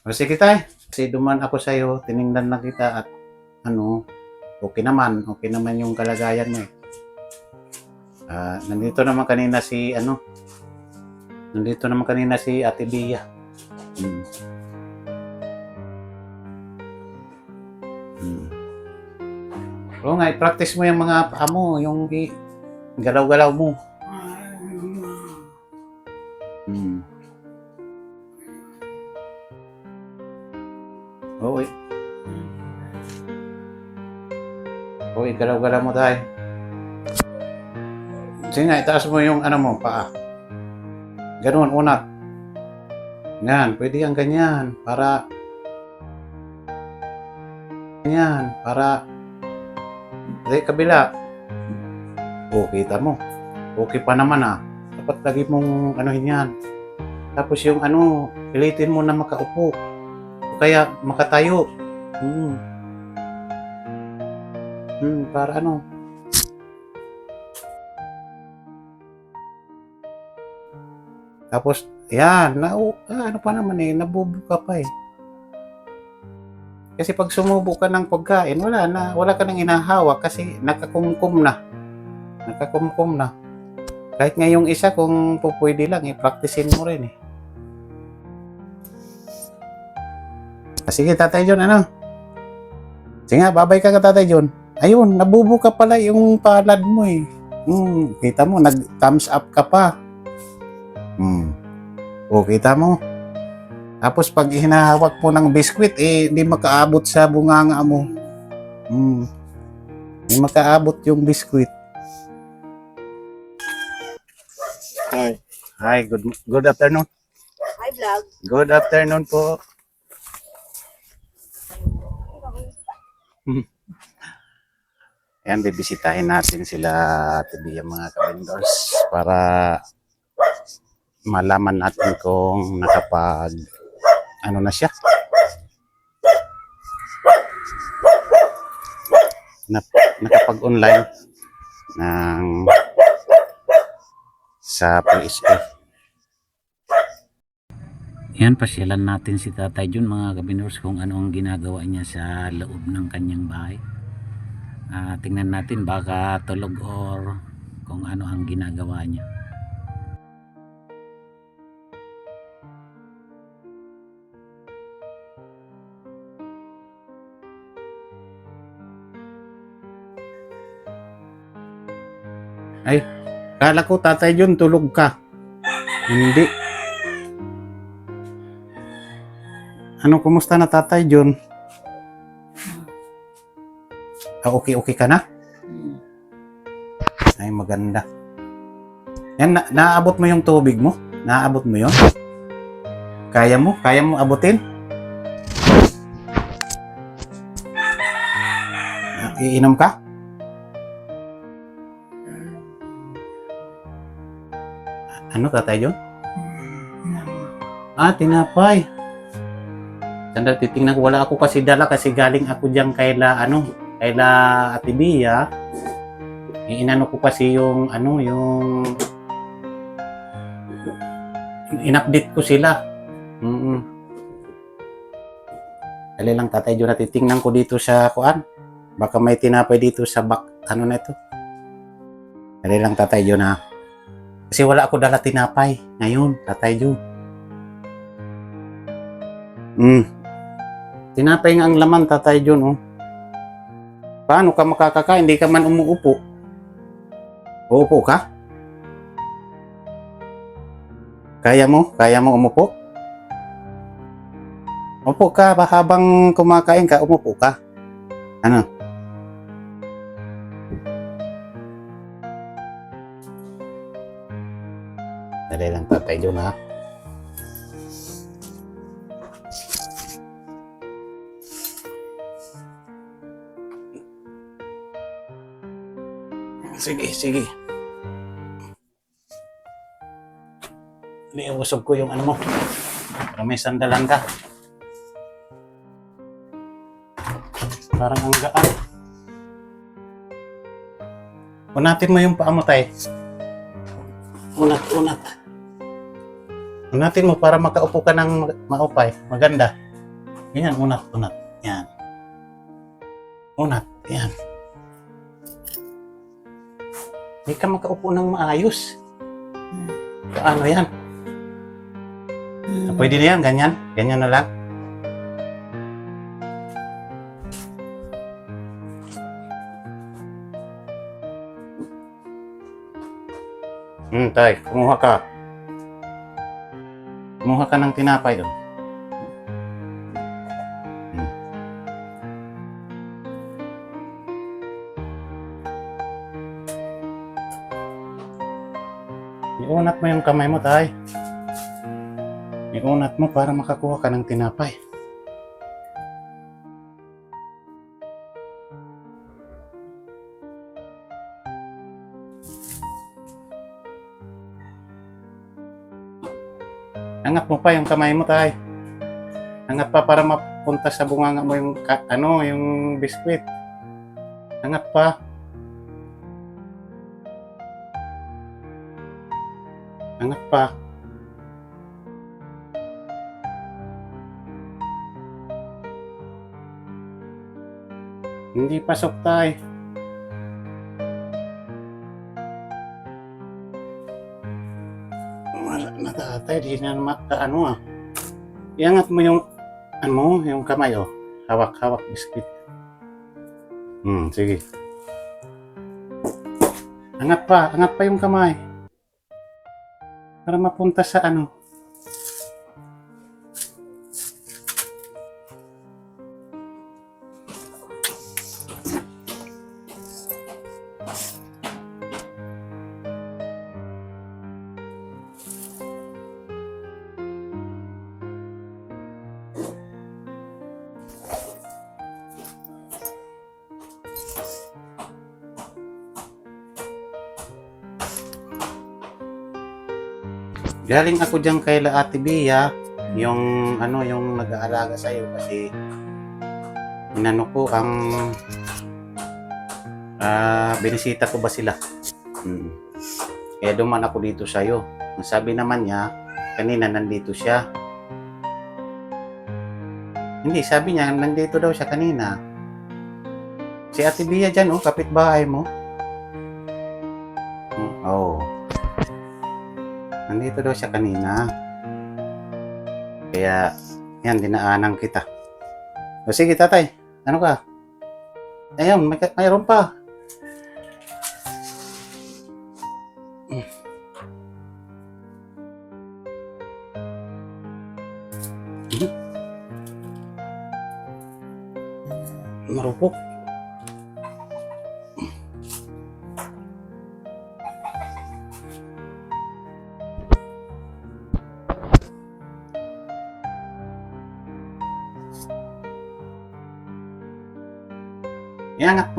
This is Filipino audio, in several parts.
O sige tay, kasi duman ako sa'yo, tiningnan na kita at ano, okay naman, okay naman yung kalagayan mo eh. Ah, nandito naman kanina si ano, nandito naman kanina si Ate Bia. Hmm. Hmm. Oo nga, i-practice mo yung mga paa mo, yung galaw-galaw mo. Eh. Oo, galaw-galaw mo tayo. Sige nga, itaas mo yung ano mo, paa. Ganun, unat. Yan, pwede yan ganyan. Para, ganyan, para, Hindi, kabila. O, kita mo. Okay pa naman ah. Dapat lagi mong anuhin yan. Tapos yung ano, pilitin mo na makaupo. Kaya makatayo. Hmm. Hmm, para ano. Tapos, yan, na, ah, ano pa naman eh, nabubuka pa eh. Kasi pag sumubo ka ng pagkain, wala na, wala ka nang inahawak kasi nakakumkum na. Nakakumkum na. Kahit nga yung isa, kung po pwede lang, i-practicein mo rin eh. Ah, Sige, Tatay John, ano? Sige nga, babay ka ka, Tatay John. Ayun, nabubuka pala yung palad mo eh. Hmm, kita mo, nag-thumbs up ka pa. Hmm. O, kita mo. Tapos pag hinahawak mo ng biskwit, eh, hindi makaabot sa bunganga mo. Hmm. Hindi makaabot yung biskwit. Hi. Hi, good good afternoon. Hi, vlog. Good afternoon po. Ayan, bibisitahin natin sila TV mga ka-vendors para malaman natin kung nakapag ano na siya. Na, nakapag-online ng sa PSA. Yan, pasyalan natin si Tatay Jun mga kabinors kung ano ang ginagawa niya sa loob ng kanyang bahay. Ah, tingnan natin baka tulog or kung ano ang ginagawa niya. Ay, kala ko Tatay Jun tulog ka. Hindi. Ano, kumusta na Tatay Jun? Ah, okay, okay ka na? Ay, maganda. Yan, na, naaabot mo yung tubig mo? Naaabot mo yon? Kaya mo? Kaya mo abutin? Ah, Iinom ka? Ano, Tatay Jun? Ah, tinapay. Sandal, titingnan ko. Wala ako kasi dala kasi galing ako dyan kaila, ano, kaila Ate Bia. Inano ko kasi yung, ano, yung in-update ko sila. Mm Dali lang tatay Jun, titingnan ko dito sa kuan. Baka may tinapay dito sa bak, ano na ito. Dali lang tatay Jun ha. Kasi wala ako dala tinapay ngayon, tatay Jun. Mm. Tinapay nga ang laman, Tatay John, oh. Paano ka makakakain? Hindi ka man umuupo. Uupo ka? Kaya mo? Kaya mo umupo? Upo ka ba habang kumakain ka, umupo ka? Ano? Sige, sige. Iniusog ko yung ano mo. Para may sandalan ka. Parang ang gaan. Unatin mo yung paa mo, tay. Unat, unat. Unatin mo para makaupo ka ng maupay. Maganda. Ganyan, unat, unat. Yan. Unat, yan. Hindi ka makaupo ng maayos. Paano yan? Pwede na yan, ganyan. Ganyan na lang. Hmm, tay, kumuha ka. Kumuha ka ng tinapay doon. Mo yung kamay mo, tay. Iunat mo para makakuha ka ng tinapay. Angat mo pa yung kamay mo, tay. Angat pa para mapunta sa bunganga mo yung ano, yung biskwit. Angat pa. Angat pa. Hindi pasok, tay. Wala na tatay, di na mata ano ah. Iangat mo yung ano, yung kamay oh. Hawak-hawak biskuit. Hmm, sige. Angat pa, angat pa yung kamay. Para mapunta sa ano. Galing ako diyan kay La Ate Bia, yung ano, yung nag-aalaga sa iyo kasi inano ko ang ah binisita ko ba sila? Hmm. Kaya duman ako dito sa iyo. Ang sabi naman niya, kanina nandito siya. Hindi, sabi niya, nandito daw siya kanina. Si Ate Bia dyan, oh, kapitbahay mo. Nandito daw siya kanina. Kaya, yan, dinaanan kita. O sige, tatay. Ano ka? Ayun, may, mayroon pa. Hmm. Marupok.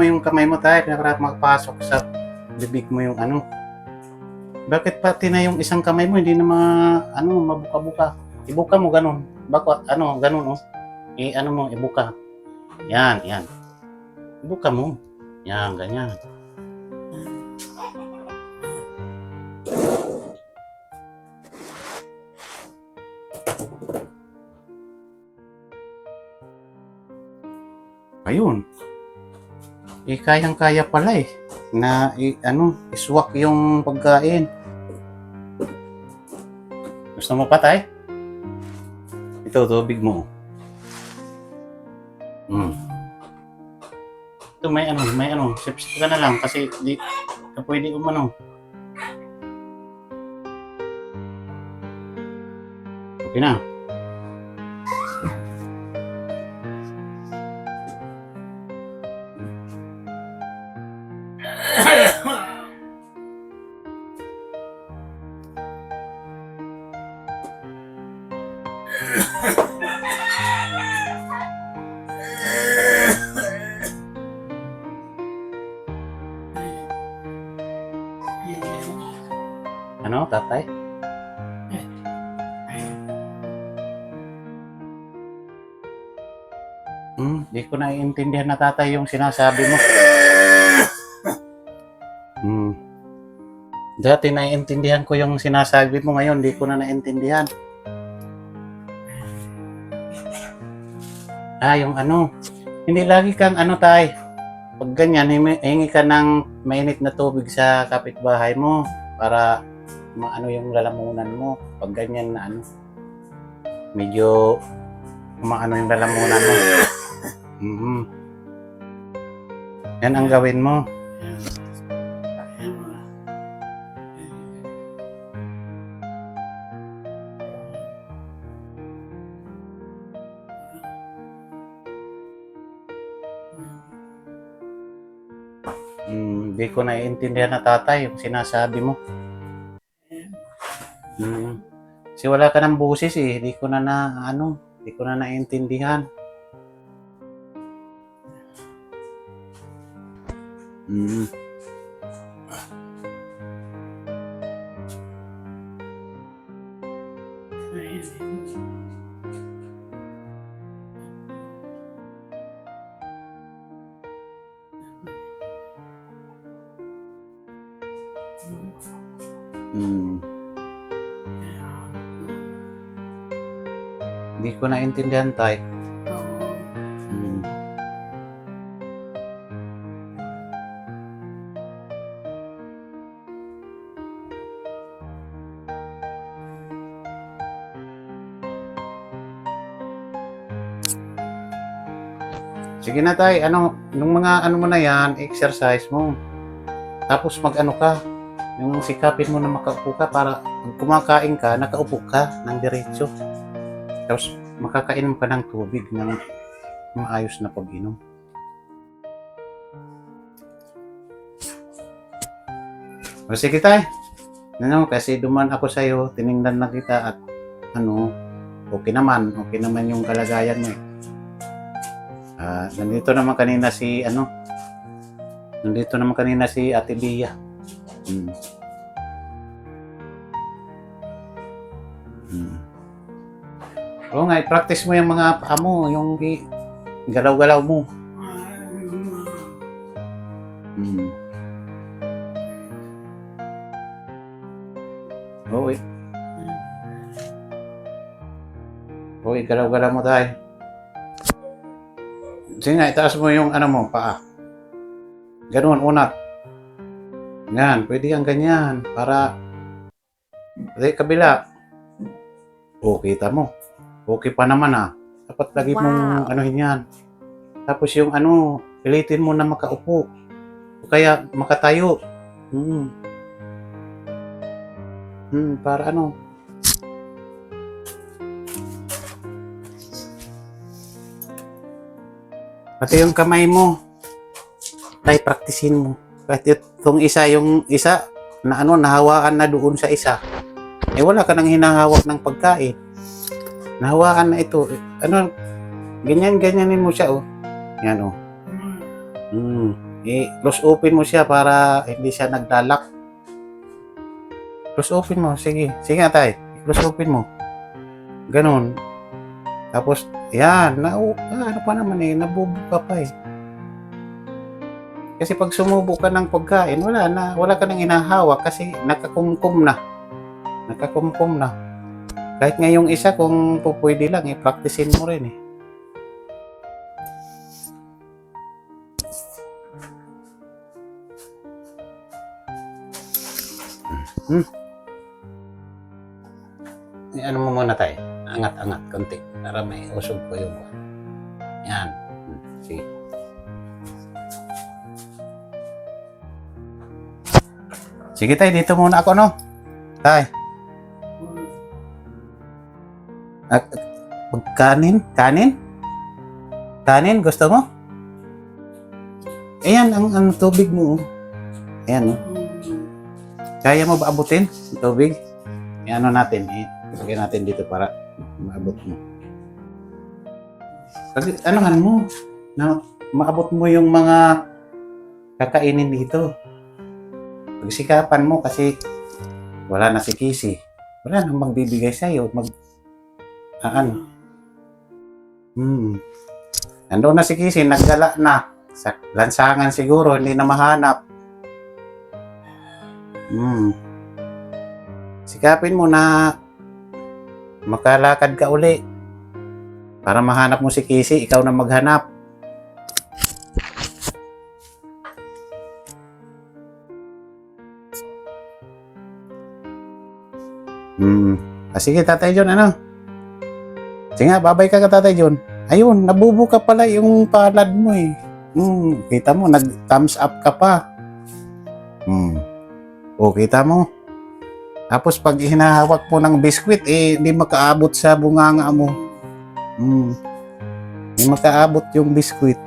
Mo yung kamay mo tayo para makapasok sa bibig mo yung ano. Bakit pati na yung isang kamay mo hindi na ma, ano, mabuka-buka? Ibuka mo ganun. Bako, ano, ganun oh. I, ano mo, ibuka. Yan, yan. Ibuka mo. Yan, ganyan. Ayun. Eh, kayang-kaya pala eh. Na, i, ano, iswak yung pagkain. Gusto mo pa, tay? Ito, tubig mo. Hmm. Ito, may ano, may ano. Sip-sip ka na lang kasi di ka pwede umano. Okay na. Ano, tatay? Hmm, di ko naiintindihan na tatay yung sinasabi mo. Hmm. Dati naiintindihan ko yung sinasabi mo ngayon, di ko na naiintindihan. Ah, yung ano. Hindi lagi kang ano tay. Pag ganyan, himi- hingi ka ng mainit na tubig sa kapitbahay mo para maano yung lalamunan mo. Pag ganyan na ano, medyo maano yung lalamunan mo. Mhm. Yan ang gawin mo. Hindi ko naiintindihan na tatay yung sinasabi mo. Hmm. Kasi wala ka ng busis eh. Hindi ko na na, ano, hindi ko na naiintindihan. Hmm. Hmm. Ko naiintindihan tay. Hmm. Sige na tay, ano, nung mga ano mo na yan, exercise mo. Tapos mag-ano ka, yung sikapin mo na makaupo ka para pag kumakain ka, nakaupo ka ng diretso. Tapos makakainom ka ng tubig ng maayos na pag-inom. O sige tay, ano, kasi duman ako sa'yo, tiningnan na kita at ano, okay naman, okay naman yung kalagayan mo eh. Ah, nandito naman kanina si ano, nandito naman kanina si Ate. Hmm. Hmm. Oo nga, i-practice mo yung mga paa mo, yung galaw-galaw mo. Hmm. Oo eh. Oo, eh, galaw-galaw mo tayo. Sige nga, itaas mo yung ano mo, paa. Ganun, unat. Yan, pwede ang ganyan. Para, pwede kabila. O, kita mo. Okay pa naman ah. Dapat lagi mong anuhin yan. Tapos yung ano, pilitin mo na makaupo. O kaya makatayo. Hmm. Hmm, para ano. Pati yung kamay mo. Tay, praktisin mo. Kahit itong isa, yung isa, na ano, nahawaan na doon sa isa. Eh, wala ka nang hinahawak ng pagkain. Nahawaan na ito. Ano, ganyan-ganyanin mo siya, oh. Yan, oh. Hmm. Eh, close open mo siya para hindi siya naglalak. Close open mo. Sige. Sige nga, tay. Close open mo. Ganon. Tapos, yan. Na, oh, ah, ano pa naman eh. Nabubuka pa eh. Kasi pag sumubo ka ng pagkain, wala na. Wala ka nang inahawak kasi nakakumkum na. Nakakumkum na. Kahit ngayong isa, kung po pwede lang, i-practicein mo rin eh. Hmm. Eh, ano mo muna tayo? Angat-angat konti para may usog ko yung Yan. Hmm, Sige. Sige tay, dito muna ako no. Tay. Kanin? Kanin? Kanin? Gusto mo? Ayan, ang, ang tubig mo. oh. Ayan, oh. Kaya mo ba abutin ang tubig? Ano natin, eh, lagyan natin dito para maabot mo. Kasi, anuhan mo, na maabot mo yung mga kakainin dito. Pagsikapan mo kasi wala na si Kisi. Wala nang magbibigay sa'yo. Mag, ah, ano? Hmm. Nandun na si Kisi, naggala na. Sa lansangan siguro, hindi na mahanap. Hmm. Sikapin mo na makalakad ka uli. Para mahanap mo si Casey, ikaw na maghanap. Hmm. Ah, sige, Tatay John, ano? Sige nga, babay ka ka, Tatay John. Ayun, nabubuka pala yung palad mo eh. Hmm, kita mo, nag-thumbs up ka pa. Hmm. O, kita mo. Tapos pag hinahawak mo ng biskwit, eh, hindi makaabot sa bunganga mo. Hmm. Hindi makaabot yung biskwit.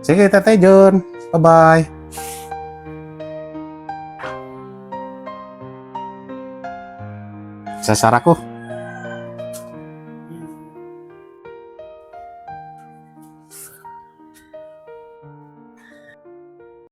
Sige, Tatay John. Bye-bye. Sasara ko.